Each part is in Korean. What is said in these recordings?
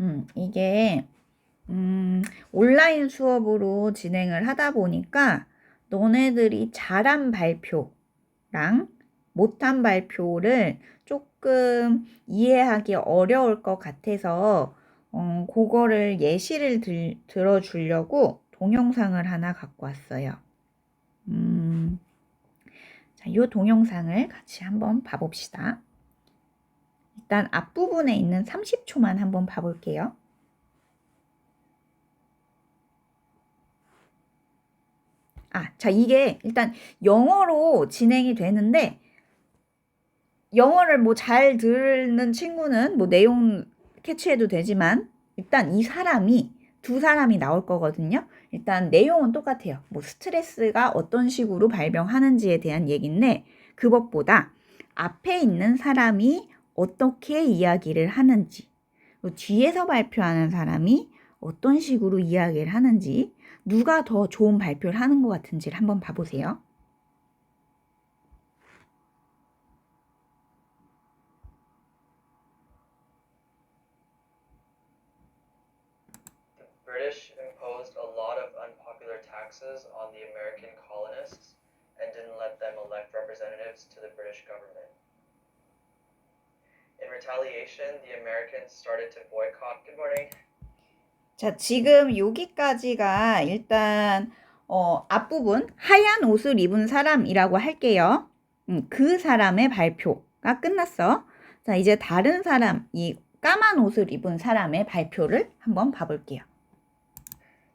음, 이게 음, 온라인 수업으로 진행을 하다 보니까 너네들이 잘한 발표랑 못한 발표를 조금 이해하기 어려울 것 같아서 어, 그거를 예시를 들, 들어주려고 동영상을 하나 갖고 왔어요. 음, 자, 이 동영상을 같이 한번 봐봅시다. 일단 앞부분에 있는 30초만 한번 봐볼게요. 아, 자, 이게 일단 영어로 진행이 되는데, 영어를 뭐 잘 듣는 친구는 뭐 내용 캐치해도 되지만, 일단 이 사람이, 두 사람이 나올 거거든요. 일단 내용은 똑같아요. 뭐 스트레스가 어떤 식으로 발병하는지에 대한 얘기인데, 그것보다 앞에 있는 사람이 어떻게 이야기를 하는지, 또 뒤에서 발표하는 사람이 어떤 식으로 이야기를 하는지, 누가 더 좋은 발표를 하는 것 같은지를 한번 봐보세요. British imposed a lot of unpopular taxes on the American colonists and didn't let them elect representatives to the British government. Retaliation, the Americans started to boycott. Good morning. 자, 지금 여기까지가 일단 어, 앞부분 하얀 옷을 입은 사람이라고 할게요. 음, 그 사람의 발표가 끝났어. 자, 이제 다른 사람, 이 까만 옷을 입은 사람의 발표를 한번 봐볼게요.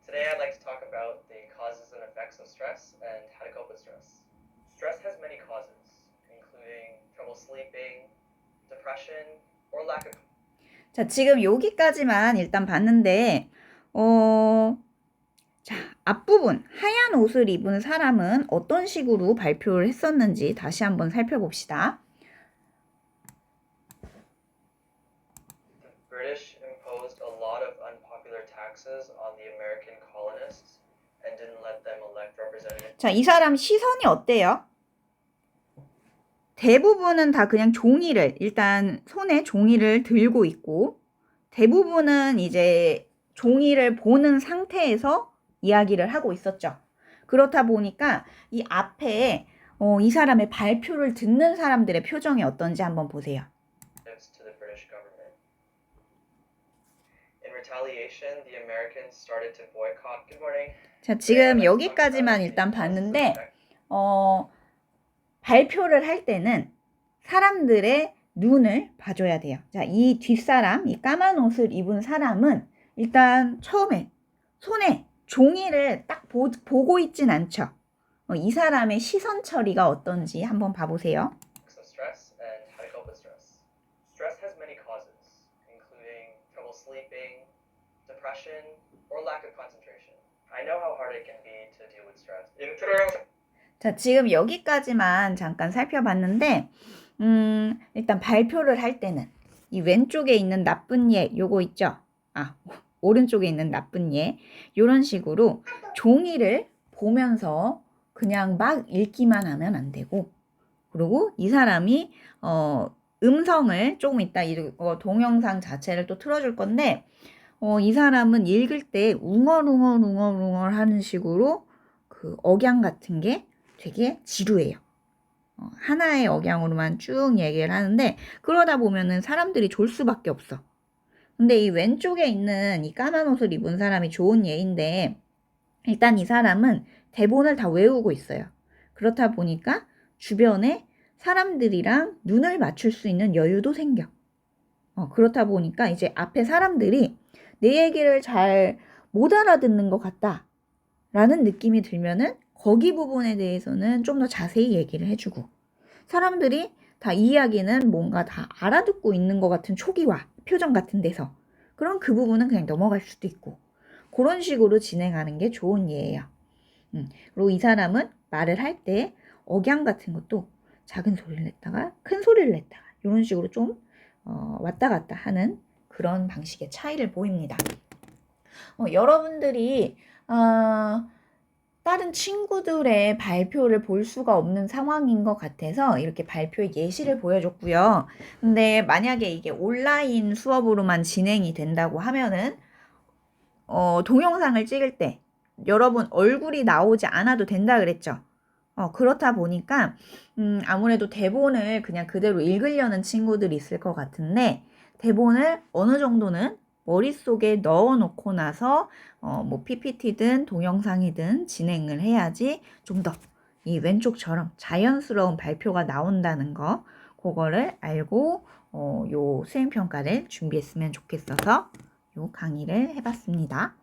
Today, I'd like to 자, 지금 여기까지만 일단 봤는데, 어, 자, 앞부분, 하얀 옷을 입은 사람은 어떤 식으로 발표를 했었는지 다시 한번 살펴봅시다. The British imposed a lot of unpopular taxes on the American colonists and didn't let them elect representatives. 자, 이 사람 시선이 어때요? 대부분은 다 그냥 종이를, 일단 손에 종이를 들고 있고, 대부분은 이제 종이를 보는 상태에서 이야기를 하고 있었죠. 그렇다 보니까 이 앞에 어, 이 사람의 발표를 듣는 사람들의 표정이 어떤지 한번 보세요. 자, 지금 여기까지만 일단 봤는데, 어, 발표를 할 때는 사람들의 눈을 봐줘야 돼요. 자, 이 뒷사람, 이 까만 옷을 입은 사람은 일단 처음에 손에 종이를 딱 보, 보고 있진 않죠. 어, 이 사람의 시선 처리가 어떤지 한번 봐보세요. 인트로 영상 자, 지금 여기까지만 잠깐 살펴봤는데, 음, 일단 발표를 할 때는 이 왼쪽에 있는 나쁜 예, 요거 있죠? 아, 오른쪽에 있는 나쁜 예. 요런 식으로 종이를 보면서 그냥 막 읽기만 하면 안 되고, 그리고 이 사람이, 어, 음성을 조금 이따 이거 동영상 자체를 또 틀어줄 건데, 어, 이 사람은 읽을 때 웅얼웅얼웅얼웅얼 하는 식으로 그 억양 같은 게 되게 지루해요. 어, 하나의 억양으로만 쭉 얘기를 하는데 그러다 보면은 사람들이 졸 수밖에 없어. 근데 이 왼쪽에 있는 이 까만 옷을 입은 사람이 좋은 예인데 일단 이 사람은 대본을 다 외우고 있어요. 그렇다 보니까 주변에 사람들이랑 눈을 맞출 수 있는 여유도 생겨. 어, 그렇다 보니까 이제 앞에 사람들이 내 얘기를 잘 못 알아듣는 것 같다. 라는 느낌이 들면은 거기 부분에 대해서는 좀 더 자세히 얘기를 해주고 사람들이 다 이야기는 뭔가 다 알아듣고 있는 것 같은 초기화 표정 같은 데서 그럼 그 부분은 그냥 넘어갈 수도 있고 그런 식으로 진행하는 게 좋은 예예요. 음, 그리고 이 사람은 말을 할 때 억양 같은 것도 작은 소리를 냈다가 큰 소리를 냈다가 이런 식으로 좀 어, 왔다 갔다 하는 그런 방식의 차이를 보입니다. 어, 여러분들이 어, 다른 친구들의 발표를 볼 수가 없는 상황인 것 같아서 이렇게 발표 예시를 보여줬고요. 근데 만약에 이게 온라인 수업으로만 진행이 된다고 하면은 어, 동영상을 찍을 때 여러분 얼굴이 나오지 않아도 된다 그랬죠. 어, 그렇다 보니까 음, 아무래도 대본을 그냥 그대로 읽으려는 친구들이 있을 것 같은데 대본을 어느 정도는 머릿속에 넣어 놓고 나서 어, 뭐 PPT든 동영상이든 진행을 해야지 좀 더 이 왼쪽처럼 자연스러운 발표가 나온다는 거 그거를 알고 어, 요 수행평가를 준비했으면 좋겠어서 요 강의를 해봤습니다.